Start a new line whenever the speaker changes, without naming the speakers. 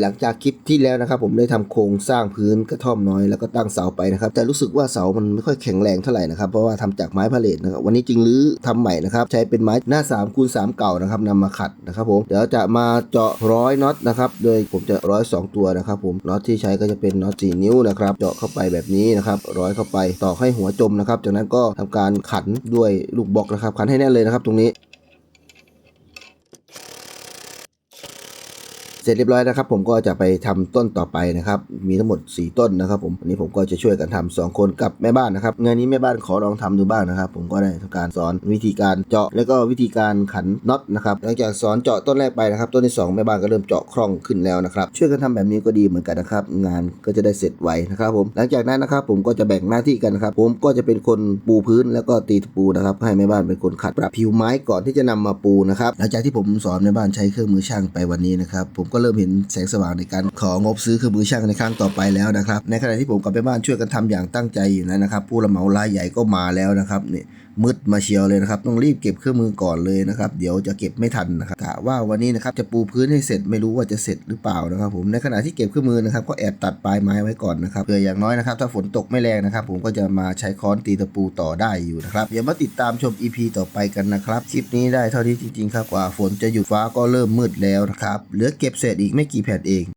หลังจากคลิปที่แล้วนะครับ ผมได้ทำโครงสร้างพื้นกระท่อมน้อยแล้วก็ตั้งเสาไปนะครับ แต่รู้สึกว่าเสามันไม่ค่อยแข็งแรงเท่าไหร่นะครับเพราะว่าทำจากไม้พาเลทนะครับวันนี้จึงหรือทำใหม่นะครับใช้เป็นไม้หน้า3คูณ3เก่านะครับนำมาขัดนะครับผมเดี๋ยวจะมาเจาะร้อยน็อตนะครับโดยผมจะร้อยสองตัวนะครับ ผมน็อตที่ใช้ก็จะเป็นน็อต4นิ้วนะครับเจาะเข้าไปแบบนี้นะครับร้อยเข้าไปต่อให้หัวจมนะครับจากนั้นก็ทำการขันด้วยลูกบล็อกนะครับขันให้แน่นเลยนะครับตรงนี้ เสร็จเรียบร้อยนะครับ ผมก็จะไปทำต้นต่อไปนะครับ มีทั้งหมด 4 ต้นนะครับ ผมอันนี้ผมก็จะช่วยกันทำสองคนกับแม่บ้านนะครับงานนี้แม่บ้านขอลองทำดูบ้างนะครับ ผมก็ได้ทำการสอนวิธีการเจาะ แล้วก็วิธีการขันน็อตนะครับหลังจากสอนเจาะต้นแรกไปนะครับ ต้นที่สองแม่บ้านก็เริ่มเจาะคล่องขึ้นแล้วนะครับช่วยกันทำแบบนี้ก็ดีเหมือนกันนะครับ งานก็จะได้เสร็จไวนะครับ ผมหลังจากนั้นนะครับ ผมก็จะแบ่งหน้าที่กันนะครับ ผมก็จะเป็นคนปูพื้นแล้วก็ตีตะปูนะครับให้แม่บ้านเป็นคนขัดปรับผิวไม้ก่อนที่จะนำมาปูนะครับหลังจากที่ผมสอนแม่บ้านใช้เครื่องมือช่างไปวันนี้นะครับผมก็เริ่มเห็นแสงสว่างในการของบซื้อเครื่องมือช่างในครั้งต่อไปแล้วนะครับ ในขณะที่ผมกับแม่บ้านช่วยกันทำอย่างตั้งใจอยู่นั้นะครับ ผู้รับเหมารายใหญ่ก็มาแล้วนะครับเนี่ย มืดมาเชียวเลยนะครับ ต้องรีบเก็บเครื่องมือก่อนเลยนะครับ เดี๋ยวจะเก็บไม่ทันนะครับกะว่าวันนี้นะครับจะปูพื้นให้เสร็จไม่รู้ว่าจะเสร็จหรือเปล่านะครับ ผมในขณะที่เก็บเครื่องมือนะครับ ก็แอบตัดปลายไม้ไว้ก่อนนะครับเผื่ออย่างน้อยนะครับถ้าฝนตกไม่แรงนะครับ ผมก็จะมาใช้ค้อนตีตะปูต่อได้อยู่นะครับเดี๋ยวมาติดตามชม EP ต่อไปกันนะครับคลิปนี้ได้เท่านี้จริงๆครับกว่าฝนจะหยุดฟ้าก็เริ่มมืดแล้วนะครับเหลือเก็บเศษอีกไม่กี่แผ่นเอง